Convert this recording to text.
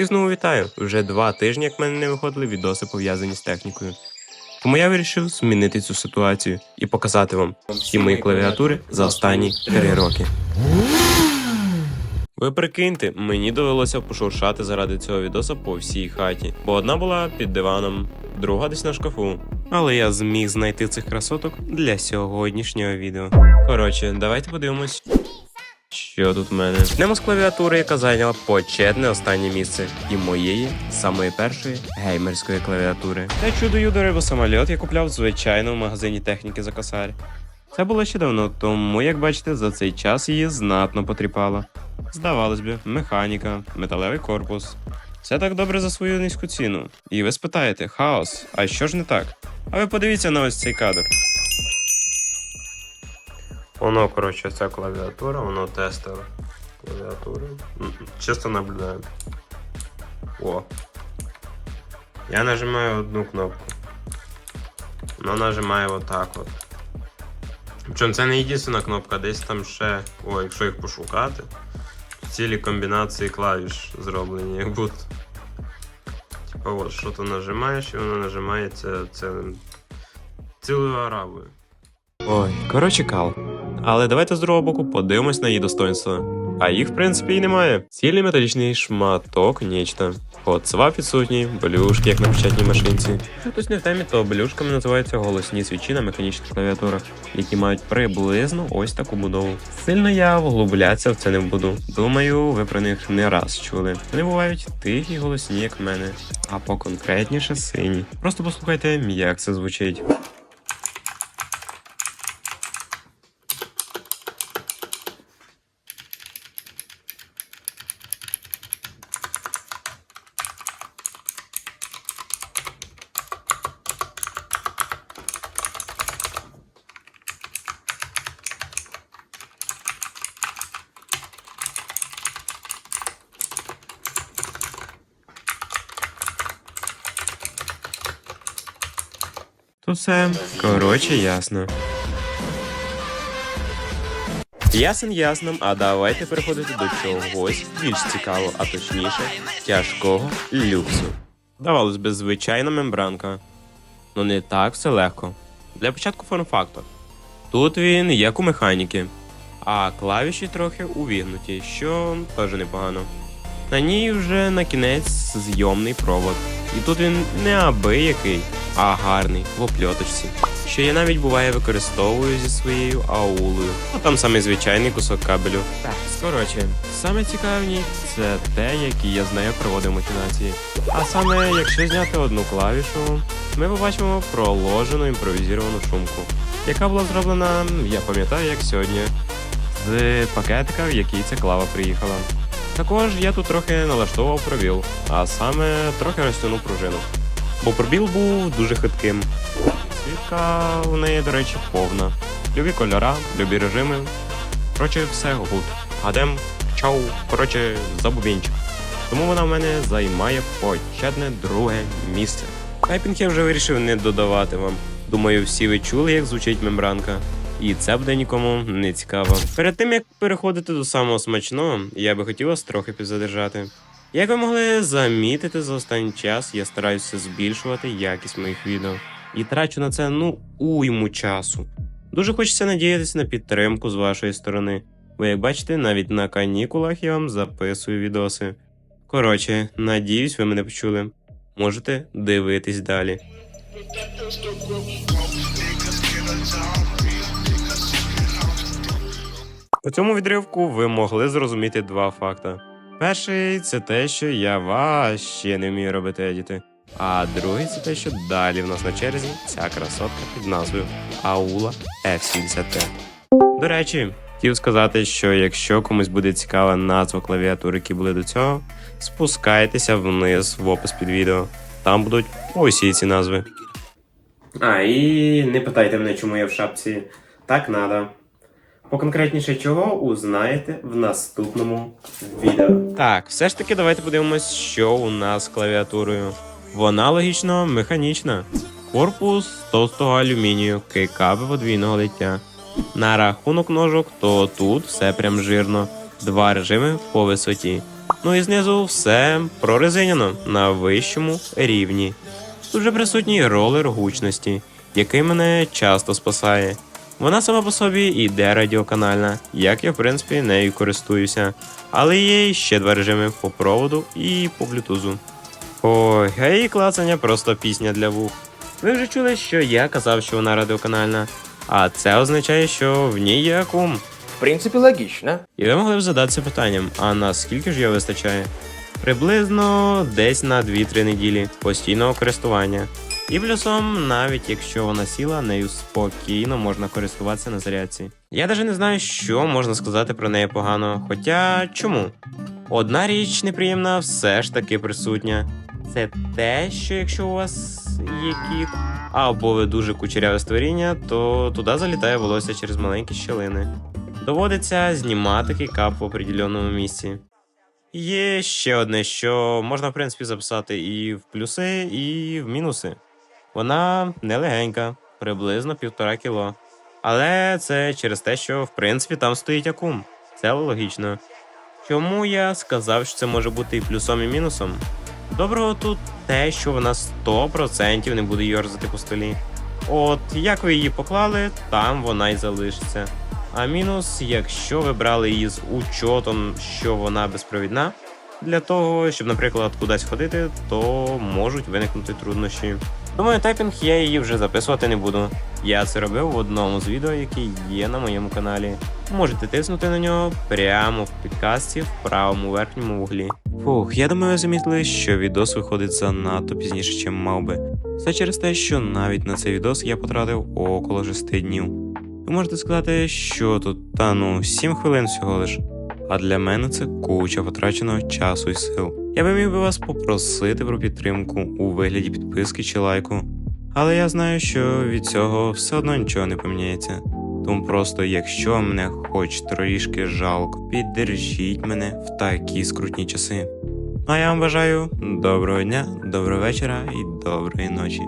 Всіх знову вітаю! Вже два тижні, як в мене не виходили відоси пов'язані з технікою. Тому я вирішив змінити цю ситуацію і показати вам всі мої клавіатури за останні три роки. Ви прикиньте, мені довелося пошуршати заради цього відоса по всій хаті, бо одна була під диваном, друга десь на шкафу. Але я зміг знайти цих красоток для сьогоднішнього відео. Коротше, давайте подивимось, що тут в мене? Почнемо з клавіатури, яка зайняла почетне останнє місце, і моєї самої першої геймерської клавіатури. Це чудо юдо рибосамольот я купляв звичайно в магазині техніки за косарь. Це було ще давно, тому, як бачите, за цей час її знатно потріпало. Здавалось би, механіка, металевий корпус. Все так добре за свою низьку ціну. І ви спитаєте, хаос, а що ж не так? А ви подивіться на ось цей кадр. Воно, коротше, ця клавіатура, воно тестер клавіатури. М, Чисто наблюдаємо. О. Я нажимаю одну кнопку. Воно нажимає отак от. Причому це не єдина кнопка, десь там ще. О, якщо їх пошукати. Цілі комбінації клавіш зроблені, як будто. Типа от, що ти нажимаєш, і воно нажимається це цілою арабою. Ой, коротше, кал. Але давайте з другого боку подивимось на її достоинства. А їх, в принципі, і немає. Цілий металічний шматок. От свап відсутній, блюшки, як на печатній машинці. Якщо хтось не в темі, то блюшками називаються голосні свічі на механічних клавіатурах, які мають приблизно ось таку будову. Сильно я вглублятися в це не буду. Думаю, ви про них не раз чули. Вони бувають тихі, голосні, як в мене, а поконкретніше сині. Просто послухайте, як це звучить. Тут все коротше ясно. Ясен ясном, а давайте переходити до чогось більш цікавого, а точніше, тяжкого люксу. Здавалось би, звичайна мембранка. Ну не так все легко. Для початку форм-фактор. Тут він як у механіки, а клавіші трохи увігнуті, що теж непогано. На ній вже на кінець зйомний провод. І тут він не абиякий, а гарний в опльоточці. Що я навіть буває використовую зі своєю аулою. А там саме звичайний кусок кабелю. Так, коротше, саме цікаве в ній це те, які я з нею проводив махінації. А саме, якщо зняти одну клавішу, ми побачимо проложену імпровізовану шумку, яка була зроблена, я пам'ятаю, як сьогодні, з пакетика, в який ця клава приїхала. Також я тут трохи налаштовував пробіл, а саме трохи розтягнув пружину. Бо пробіл був дуже хитким. Світка у неї, до речі, повна. Любі кольора, любі режими. Коротше, все гуд. Гадем, чау, коротше, забубінчик. Тому вона в мене займає почетне друге місце. Тайпінг я вже вирішив не додавати вам. Думаю, всі ви чули, як звучить мембранка. І це буде нікому не цікаво. Перед тим як переходити до самого смачного, я би хотів вас трохи підзадержати. Як ви могли замітити за останній час, я стараюся збільшувати якість моїх відео і трачу на це ну уйму часу. Дуже хочеться надіятися на підтримку з вашої сторони, бо як бачите, навіть на канікулах я вам записую відоси. Коротше, надіюсь, ви мене почули. Можете дивитись далі. У цьому відривку ви могли зрозуміти два факти. Перший це те, що я вообще не вмію робити едіти. А другий це те, що далі в нас на черзі ця красотка під назвою Аула F70T. До речі, хотів сказати, що якщо комусь буде цікава назва клавіатур, які були до цього, спускайтеся вниз в опис під відео. Там будуть усі ці назви. А, і не питайте мене, чому я в шапці. Так надо. Поконкретніше чого узнаєте в наступному відео. Так, все ж таки, давайте подивимось, що у нас з клавіатурою. Вона логічно механічна. Корпус товстого алюмінію, кейкаби подвійного лиття. На рахунок ножок, то тут все прям жирно. Два режими по висоті. Ну і знизу все прорезиняно на вищому рівні. Тут же присутній ролер гучності, який мене часто спасає. Вона сама по собі іде радіоканальна, як я в принципі нею користуюся. Але є ще два режими по проводу і по блютузу. Ой, а її клацання просто пісня для вух. Ви вже чули, що я казав, що вона радіоканальна, а це означає, що в ній є акум. В принципе, логично. І ви могли б задатися питанням, а наскільки ж його вистачає? Приблизно десь на 2-3 неділі постійного користування. І плюсом, навіть якщо вона сіла, нею спокійно можна користуватися на зарядці. Я навіть не знаю, що можна сказати про неї погано. Хоча чому? Одна річ неприємна все ж таки присутня. Це те, що якщо у вас є кіт, або ви дуже кучеряве створіння, то туди залітає волосся через маленькі щілини. Доводиться знімати кейкап в определеному місці. Є ще одне, що можна, в принципі, записати і в плюси, і в мінуси. Вона нелегенька, приблизно півтора кіло. Але це через те, що в принципі там стоїть акум. Це логічно. Чому я сказав, що це може бути і плюсом, і мінусом? Доброго тут те, що вона 100% не буде йорзати по столі. От як ви її поклали, там вона й залишиться. А мінус, якщо ви брали її з учотом, що вона безпровідна, для того, щоб, наприклад, кудись ходити, то можуть виникнути труднощі. Думаю, тайпінг я її вже записувати не буду. Я це робив в одному з відео, які є на моєму каналі. Можете тиснути на нього прямо в підкасті в правому верхньому вуглі. Фух, я думаю, ви замітили, що відос виходить занадто пізніше, чим мав би. Все через те, що навіть на цей відос я потратив около 6 днів. Ви можете сказати, що тут, та ну, 7 хвилин всього лиш. А для мене це куча потраченого часу і сил. Я би міг би вас попросити про підтримку у вигляді підписки чи лайку. Але я знаю, що від цього все одно нічого не поміняється. Тому просто, якщо мене хоч трішки жалко, піддержіть мене в такі скрутні часи. А я вам бажаю доброго дня, доброго вечора і доброї ночі.